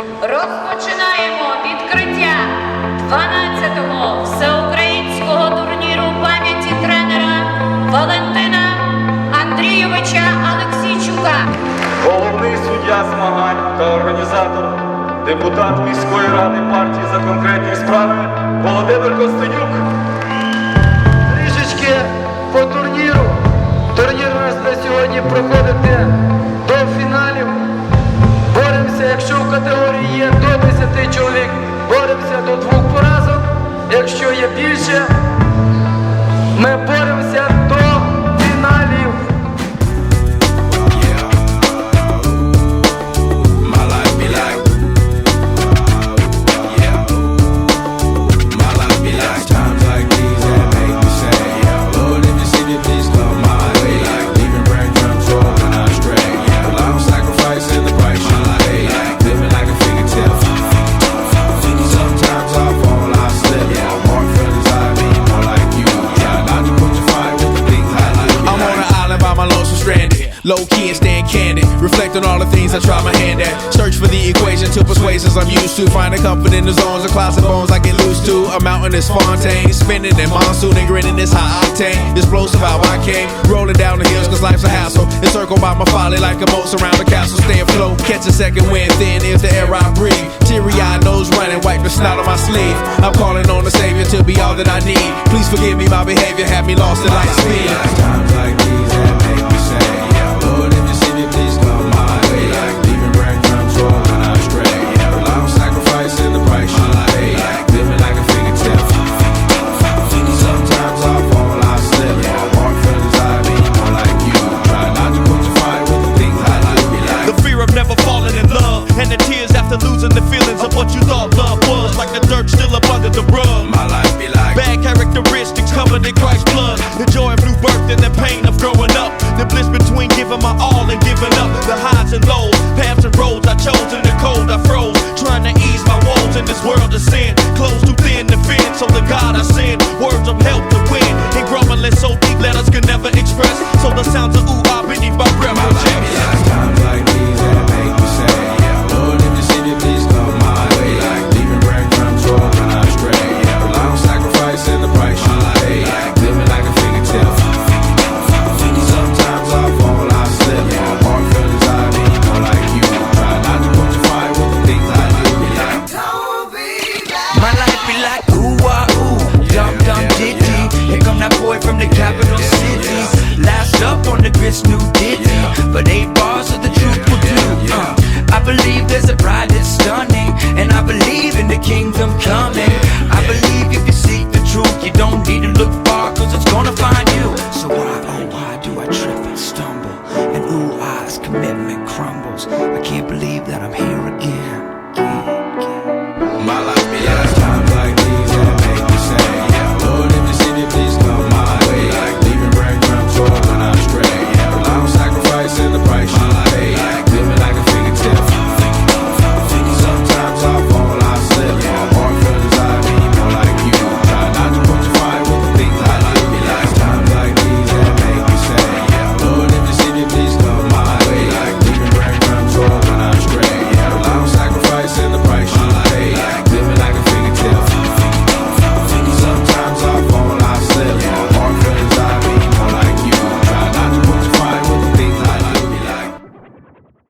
Розпочинаємо відкриття 12-го всеукраїнського турніру пам'яті тренера Валентина Андрійовича Алексійчука. Головний суддя змагань та організатор, депутат міської ради партії за конкретні справи Володимир Костенюк. Якщо в категорії є до 10 чоловік, боремося до двох поразок. Якщо є більше, Low key and staying candid. Reflect on all the things I try my hand at. Search for the equation to persuasions I'm used to. Finding comfort in the zones of and bones I get loose to. A mountain is Fontaine. Spinning in monsoon and grinning this high octane. Explosive how I came. Rolling down the hills cause life's a hassle. Encircled by my folly like a moat around the castle. Stay afloat. Catch a second wind thin is the air I breathe. Teary eyed nose running. Wipe the snot on my sleeve. I'm calling on the savior to be all that I need. Please forgive me my behavior. Had me lost in light speed. The losing the feelings of what you thought love was Like the dirt still up under the rug. My life be like. Bad characteristics covered in Christ's blood. The joy of new birth and the pain of growing up. The bliss between giving my all and giving up. The highs and lows, paths up on the grits, new ditty. But eight bars of the truth will do. Uh, I believe there's a bride that's stunning, and I believe in the kingdom coming. I believe if you seek the truth, you don't need to look far, cause it's gonna find you. So why, oh why do I trip and stumble? And ooh, eyes, commitment crumbles. I can't believe that I'm here again.